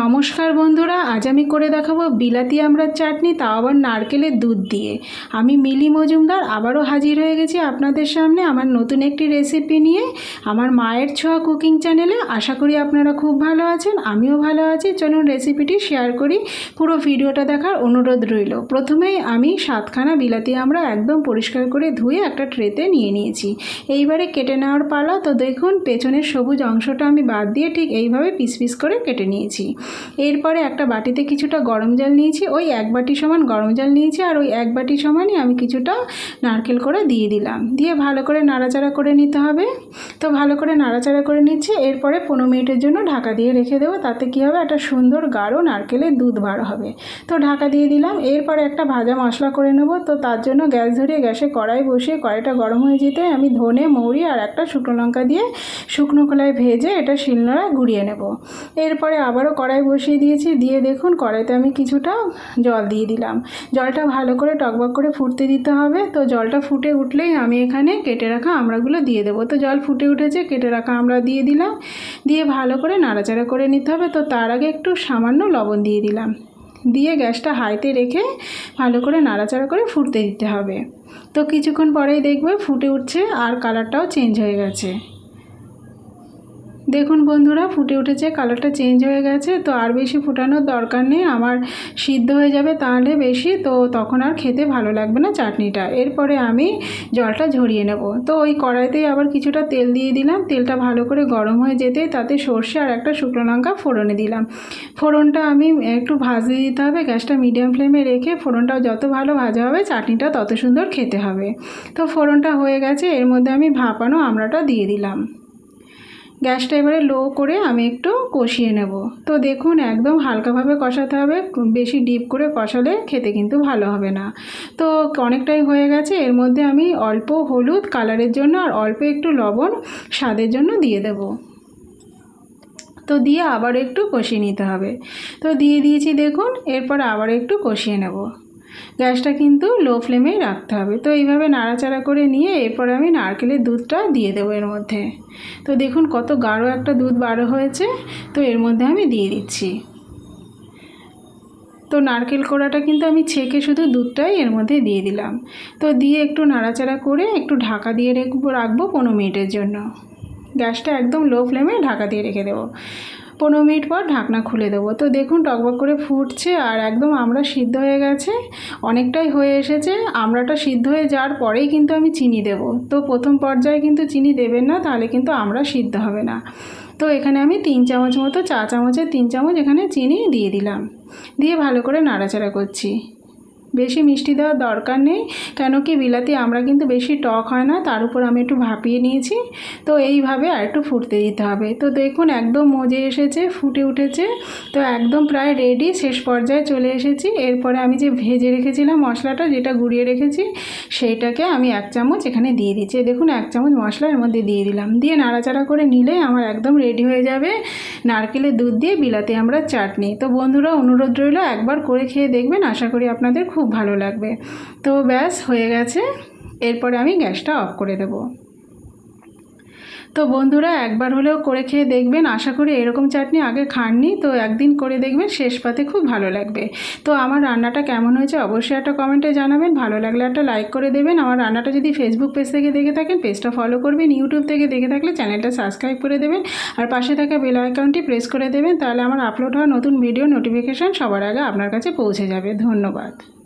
নমস্কার বন্ধুরা, আজ আমি করে দেখাবো বিলাতি আমড়ার চাটনি, তাও আবার নারকেলের দুধ দিয়ে। আমি মিলি মজুমদার আবারও হাজির হয়ে গেছি আপনাদের সামনে আমার নতুন একটি রেসিপি নিয়ে। আমার মায়ের ছোঁয়া কুকিং চ্যানেলে আশা করি আপনারা খুব ভালো আছেন, আমিও ভালো আছি। চলুন রেসিপিটি শেয়ার করি। পুরো ভিডিওটা দেখার অনুরোধ রইল। প্রথমেই আমি সাতখানা বিলাতি আমরা একদম পরিষ্কার করে ধুয়ে একটা ট্রেতে নিয়ে নিয়েছি। এইবারে কেটে নেওয়ার পালা, তো দেখুন পেছনের সবুজ অংশটা আমি বাদ দিয়ে ঠিক এইভাবে পিস পিস করে কেটে নিয়েছি। এরপরে একটা বাটিতে কিছুটা গরম জল নিয়েছি, ওই এক বাটি সমান গরম জল নিয়েছি আর ওই এক বাটি সমানই আমি কিছুটা নারকেল করে দিয়ে দিলাম। দিয়ে ভালো করে নাড়াচাড়া করে নিতে হবে। তো ভালো করে নাড়াচাড়া করে নিচ্ছি, এরপরে পনেরো মিনিটের জন্য ঢাকা দিয়ে রেখে দেবো, তাতে কী হবে? একটা সুন্দর গাঢ় নারকেলের দুধ বার হবে। তো ঢাকা দিয়ে দিলাম, এরপরে একটা ভাজা মশলা করে নেব। তো তার জন্য গ্যাস ধরিয়ে গ্যাসে কড়াই বসিয়ে কড়াইটা গরম হয়ে যেতে আমি ধনে, মৌরি আর একটা শুকনো লঙ্কা দিয়ে শুকনো কলায় ভেজে এটা শিলনোড়া ঘুরিয়ে নেব। এরপরে আবারও কড়াই বসিয়ে দিয়েছি। দিয়ে দেখুন, কড়াইতে আমি কিছুটা জল দিয়ে দিলাম। জলটা ভালো করে টকবক করে ফুটতে দিতে হবে। তো জলটা ফুটে উঠলেই আমি এখানে কেটে রাখা আমড়াগুলো দিয়ে দেবো। তো জল ফুটে উঠেছে, কেটে রাখা আমড়া দিয়ে দিলাম। দিয়ে ভালো করে নাড়াচাড়া করে নিতে হবে। তো তার আগে একটু সামান্য লবণ দিয়ে দিলাম। দিয়ে গ্যাসটা হাইতে রেখে ভালো করে নাড়াচাড়া করে ফুটতে দিতে হবে। তো কিছুক্ষণ পরেই দেখবে ফুটে উঠছে আর কালারটাও চেঞ্জ হয়ে গেছে। দেখুন বন্ধুরা, ফুটে উঠেছে, কালারটা চেঞ্জ হয়ে গেছে, তো আর বেশি ফুটানোর দরকার নেই, আমার সিদ্ধ হয়ে যাবে তাহলে বেশি, তো তখন আর খেতে ভালো লাগবে না চাটনিটা। এরপরে আমি জলটা ঝরিয়ে নেব। তো ওই কড়াইতেই আবার কিছুটা তেল দিয়ে দিলাম, তেলটা ভালো করে গরম হয়ে যেতেই তাতে সর্ষে আর একটা শুকনো লঙ্কা ফোড়নে দিলাম। ফোড়নটা আমি একটু ভাজতে দিতে হবে, গ্যাসটা মিডিয়াম ফ্লেমে রেখে ফোড়নটাও যত ভালো ভাজা হবে, চাটনিটা তত সুন্দর খেতে হবে। তো ফোড়নটা হয়ে গেছে, এর মধ্যে আমি ভাপানো আমড়াটা দিয়ে দিলাম। গ্যাসটা এবারে লো করে আমি একটু কষিয়ে নেব। তো দেখুন, একদম হালকাভাবে কষাতে হবে, বেশি ডিপ করে কষালে খেতে কিন্তু ভালো হবে না। তো অনেকটাই হয়ে গেছে, এর মধ্যে আমি অল্প হলুদ কালারের জন্য আর অল্প একটু লবণ স্বাদের জন্য দিয়ে দেব। তো দিয়ে আবার একটু কষিয়ে নিতে হবে। তো দিয়ে দিয়েছি দেখুন, এরপর আবার একটু কষিয়ে নেব। গ্যাসটা কিন্তু লো ফ্লেমেই রাখতে হবে। তো এইভাবে নাড়াচাড়া করে নিয়ে এরপরে আমি নারকেলের দুধটা দিয়ে দেবো এর মধ্যে। তো দেখুন কত গাঢ় একটা দুধ বারো হয়েছে। তো এর মধ্যে আমি দিয়ে দিচ্ছি। তো নারকেল কোড়াটা কিন্তু আমি ছেঁকে শুধু দুধটাই এর মধ্যে দিয়ে দিলাম। তো দিয়ে একটু নাড়াচাড়া করে একটু ঢাকা দিয়ে রেখবো রাখব পনেরো মিনিটের জন্য। গ্যাসটা একদম লো ফ্লেমে ঢাকা দিয়ে রেখে দেবো। পনেরো মিনিট পর ঢাকনা খুলে দেবো। তো দেখুন, টকবক করে ফুটছে আর একদম আমরা সিদ্ধ হয়ে গেছে। অনেকটাই হয়ে এসেছে। আমড়াটা সিদ্ধ হয়ে যাওয়ার পরেই কিন্তু আমি চিনি দেব। তো প্রথম পর্যায়ে কিন্তু চিনি দেবেন না, তাহলে কিন্তু আমরা সিদ্ধ হবে না। তো এখানে আমি তিন চামচ মতো, চা চামচের তিন চামচ এখানে চিনি দিয়ে দিলাম। দিয়ে ভালো করে নাড়াচাড়া করছি। বেশি মিষ্টি দেওয়ার দরকার নেই, কেন কি বিলাতি আমরা কিন্তু বেশি টক হয় না, তার উপর আমি একটু ভাপিয়ে নিয়েছি। তো এইভাবে আর একটু ফুটতে দিতে হবে। তো দেখুন একদম মজে এসেছে, ফুটে উঠেছে। তো একদম প্রায় রেডি শেষ পর্যায়ে চলে এসেছি। এরপরে আমি যে ভেজে রেখেছিলাম মশলাটা, যেটা গুঁড়িয়ে রেখেছি, সেইটাকে আমি এক চামচ এখানে দিয়ে দিচ্ছি। দেখুন এক চামচ মশলা এর মধ্যে দিয়ে দিলাম। দিয়ে নাড়াচাড়া করে নিলে আমার একদম রেডি হয়ে যাবে। নারকেলের দুধ দিয়ে বিলাতে আমরা চাটনি। তো বন্ধুরা, অনুরোধ রইল একবার করে খেয়ে দেখবেন। আশা করি আপনাদের খুব খুব ভালো লাগবে। তো ব্যাস, হয়ে গেছে। এরপরে আমি গ্যাসটা অফ করে দেবো। তো বন্ধুরা, একবার হলেও করে খেয়ে দেখবেন। আশা করি এরকম চাটনি আগে খাননি, তো একদিন করে দেখবেন, শেষ পাতে খুব ভালো লাগবে। তো আমার রান্নাটা কেমন হয়েছে অবশ্যই একটা কমেন্টে জানাবেন। ভালো লাগলে একটা লাইক করে দেবেন। আমার রান্নাটা যদি ফেসবুক পেজ থেকে দেখে থাকেন পেজটা ফলো করবেন। ইউটিউব থেকে দেখে থাকলে চ্যানেলটা সাবস্ক্রাইব করে দেবেন। আর পাশে থাকা বেল আইকনটি প্রেস করে দেবেন, তাহলে আমার আপলোড হওয়া নতুন ভিডিও নোটিফিকেশান সবার আগে আপনার কাছে পৌঁছে যাবে। ধন্যবাদ।